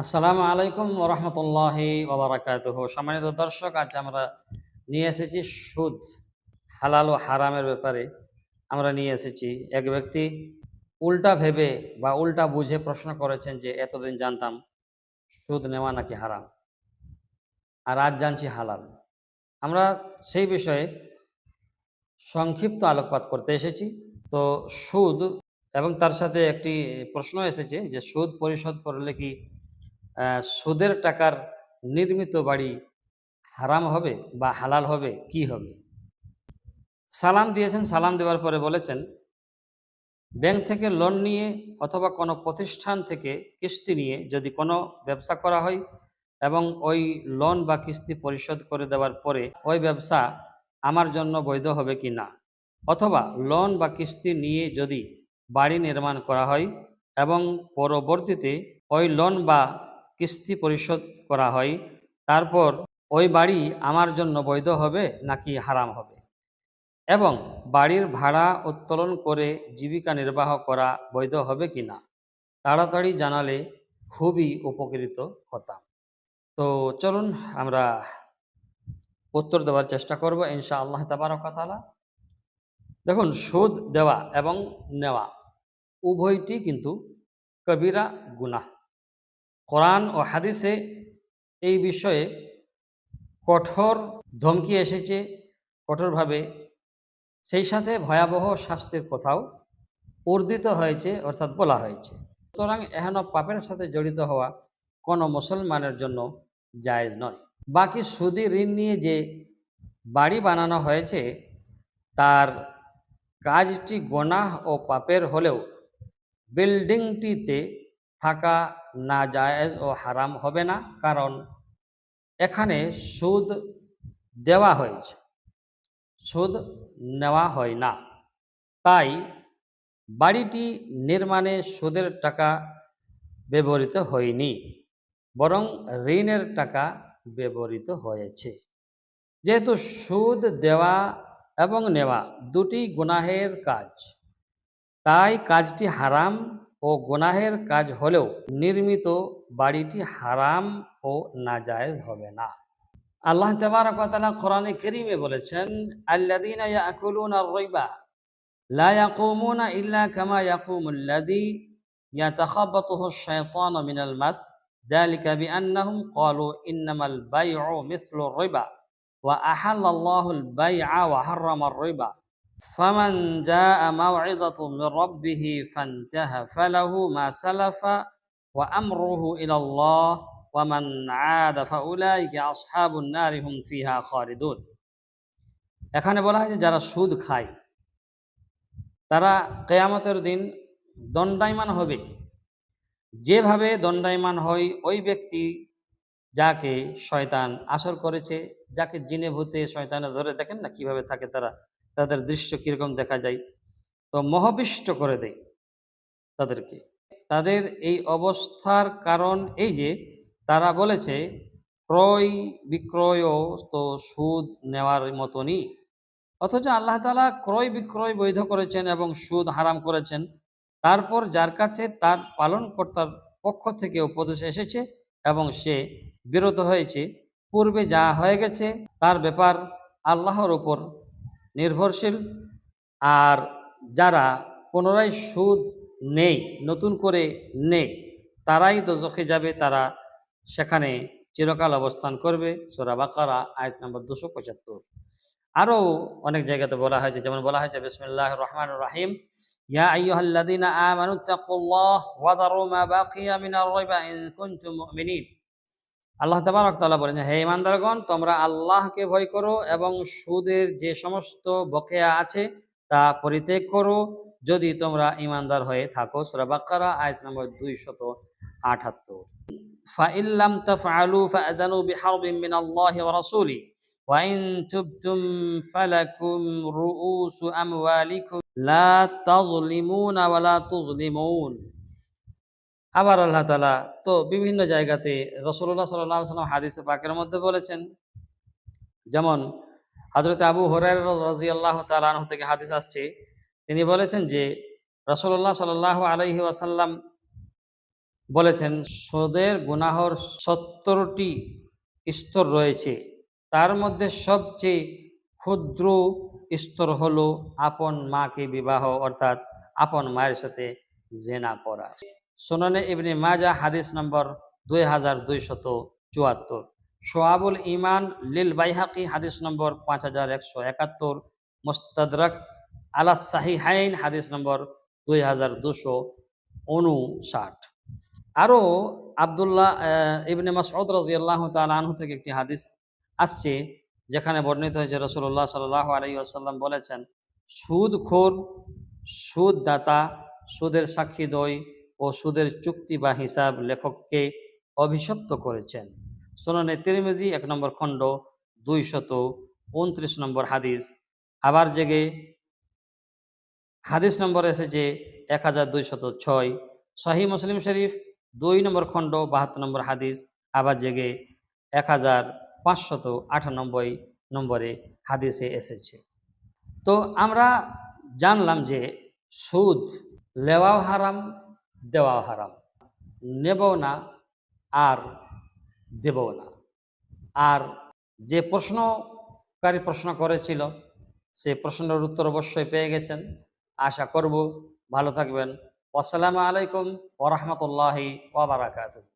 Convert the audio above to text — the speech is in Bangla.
আসসালামু আলাইকুম ওরহমতুল্লাহি ওবরাকাতুহ সম্মানিত দর্শক, আজ আমরা নিয়ে এসেছি সুদ, হালাল ও হারামের ব্যাপারে। আমরা নিয়ে এসেছি, এক ব্যক্তি উল্টা ভেবে বা উল্টা বুঝে প্রশ্ন করেছেন যে, এতদিন জানতাম সুদ নেওয়া নাকি হারাম আর আজ জানছি হালাল। আমরা সেই বিষয়ে সংক্ষিপ্ত আলোকপাত করতে এসেছি। তো সুদ এবং তার সাথে একটি প্রশ্ন এসেছে যে, সুদ পরিশোধ করলে কি সুদের টাকার নির্মিত বাড়ি হারাম হবে বা হালাল হবে? কি হবে? সালাম দিয়েছেন, সালাম দেওয়ার পরে বলেছেন, ব্যাংক থেকে লোন নিয়ে অথবা কোনো প্রতিষ্ঠান থেকে কিস্তি নিয়ে যদি কোনো ব্যবসা করা হয় এবং ওই লোন বা কিস্তি পরিশোধ করে দেওয়ার পরে ওই ব্যবসা আমার জন্য বৈধ হবে কি না? অথবা লোন বা কিস্তি নিয়ে যদি বাড়ি নির্মাণ করা হয় এবং পরবর্তীতে ওই লোন বা কিস্তি পরিশোধ করা হয়, তারপর ওই বাড়ি আমার জন্য বৈধ হবে নাকি হারাম হবে? এবং বাড়ির ভাড়া উত্তোলন করে জীবিকা নির্বাহ করা বৈধ হবে কি না? তাড়াতাড়ি জানালে খুবই উপকৃত হতাম। তো চলুন আমরা উত্তর দেওয়ার চেষ্টা করব ইনশা আল্লাহ তাবারকাতালা দেখুন, সুদ দেওয়া এবং নেওয়া, উভয়টি কিন্তু কবিরা গুনাহ। কোরআন ও হাদিসে এই বিষয়ে কঠোর ধমকি এসেছে কঠোরভাবে। সেই সাথে ভয়াবহ শাস্তির কথাও উর্দিত হয়েছে, অর্থাৎ বলা হয়েছে। সুতরাং এহেন পাপের সাথে জড়িত হওয়া কোনো মুসলমানের জন্য জায়েজ নয়। বাকি সুদি ঋণ নিয়ে যে বাড়ি বানানো হয়েছে, তার কাজটি গোনাহ ও পাপের হলেও বিল্ডিংটিতে থাকা না জায়েজ ও হারাম হবে না, কারণ এখানে সুদ দেওয়া হয়েছে। সুদ নেওয়া হয় না। তাই বাড়িটি নির্মাণে সুদের টাকা ব্যবহৃত হয়নি, বরং ঋণের টাকা ব্যবহৃত হয়েছে। যেহেতু সুদ দেওয়া এবং নেওয়া দুটি গুনাহের কাজ, তাই কাজটি হারাম ও গুনাহের কাজ হলেও নির্মিত বাড়িটি হারাম ও নাজায়েজ হবে না। আল্লাহ তাবারক কোরআনে কারীমে বলেছেন, আল্লাযীনা ইয়াকুলুনা আর-রিবা লা ইয়াকুমুনা ইল্লা কামা ইয়াকুমুল্লাযী ইয়াতাখাব্বাতুহু আশ-শাইতানু মিনাল মাস। যালিকা বিআন্নাহুম ক্বালু ইন্নামাল বাই'উ মিসলু আর-রিবা ওয়া আহাল্লাল্লাহু আল-বাই'a ওয়া হাররামা আর-রিবা فمن جاء موعظة من ربه فانتهى فله ما سلف وأمره إلى الله ومن عاد فأولئك أصحاب النار هم فيها خالدون এখানে বলা হয় যে যারা সুদ খায় তারা কেয়ামতের দিন দণ্ডায়মান হবে যেভাবে দণ্ডায়মান হয় ওই ব্যক্তি যাকে শয়তান আসর করেছে যাকে জিনে ভূতে শয়তানে ধরে দেখেন না কিভাবে থাকে তারা তাদের দৃশ্য কীরকম দেখা যায়? তো মহাবিষ্ট করে দেয় তাদেরকে। তাদের এই অবস্থার কারণ এই যে, তারা বলেছে, ক্রয় বিক্রয়ও তো সুদ নেওয়ার মতনই। অথচ আল্লাহ তালা ক্রয়, বিক্রয় বৈধ করেছেন এবং সুদ হারাম করেছেন। তারপর যার কাছে তার পালনকর্তার পক্ষ থেকে উপদেশ এসেছে এবং সে বিরত হয়েছে। পূর্বে যা হয়ে গেছে তার ব্যাপার আল্লাহর উপর নির্ভরশীল। আর যারা পুনরায় সুদ নেই, নতুন করে নেই, তারাই দোজখে যাবে, তারা সেখানে চিরকাল অবস্থান করবে। সোরা বাকারা, আয়াত নম্বর দুশো পঁচাত্তর। আরও অনেক জায়গাতে বলা হয়েছে, যেমন বলা হয়েছে বিসমিল্লাহ রহমান রাহিম, ইয়া মুমিনিন। আল্লাহ তাবারক তাআলা বলেন হে ইমানদারগণ তোমরা আল্লাহকে ভয় করো এবং সুদের যে সমস্ত বকেয়া আছে তা পরিত্যাগ করো। যদি তোমরা ইমানদার হয়ে থাকো, সূরা বাকারা, আয়াত নম্বর 278 ফাইল্লাম তাফআলু ফাআযানু বিহারবিন মিনাল্লাহি ওয়া রাসূলি ওয়া ইন তুবতুম ফালাকুম রুউসু আমওয়ালিকুম লা আবার আল্লাহ তালা তো বিভিন্ন জায়গাতে রসুল্লাহ সাল্লাহ সাল্লাম হাদিসে পাকের মধ্যে বলেছেন, যেমন হজরত আবু হরার রাজি আল্লাহ তালাহ থেকে হাদিস আসছে, তিনি বলেছেন যে রসুল্লাহ সাল্লাহ আলহি আসাল্লাম বলেছেন, সুদের গুনাহর সত্তরটি স্তর রয়েছে, তার মধ্যে সবচেয়ে ক্ষুদ্র স্তর হলো আপন মাকে বিবাহ, অর্থাৎ আপন মায়ের সাথে জেনা করা। সোনানে ইবনে মাজা, হাদিস নম্বর দুই হাজার দুইশত চুয়াত্তর। সোয়াবুল ইমান লিল বাইহাকি, হাদিস নম্বর পাঁচ হাজার একশো একাত্তর। মোস্তাদরক আলা সাহিহাইন, হাদিস নম্বর দুই হাজার দুশো উনষাট। আরও আবদুল্লাহ ইবনে মাসউদ রাজিয়াল্লাহ তাআলা আনহু থেকে একটি হাদিস আসছে, যেখানে বর্ণিত হয়েছে রসুল্লাহ সাল্লাহ আলাই আসাল্লাম বলেছেন সুদখোর সুদদাতা সুদের সাক্ষী দই ও সুদের চুক্তি বা হিসাব লেখককে অভিশপ্ত করেছেন। সোনানে তিরমিজি এক নম্বর খণ্ড দুই শত উনত্রিশ নম্বর হাদিস। আবার জেগে হাদিস নম্বর এসেছে এক হাজার দুইশত ছয়। সহি মুসলিম শরীফ, দুই নম্বর খণ্ড, বাহাত্তর নম্বর হাদিস। আবার জেগে এক হাজার পাঁচশত আটানব্বই নম্বরে হাদিসে এসেছে। তো আমরা জানলাম যে সুদ লেওয়াও হারাম দেওয়াও হারাম। নেব না, আর দেব না। আর যে প্রশ্নকারী প্রশ্ন করেছিল, সে প্রশ্নের উত্তর অবশ্যই পেয়ে গেছেন। আশা করব ভালো থাকবেন। আসসালামু আলাইকুম ওরহমতুল্লাহি ওবরাকাতুহ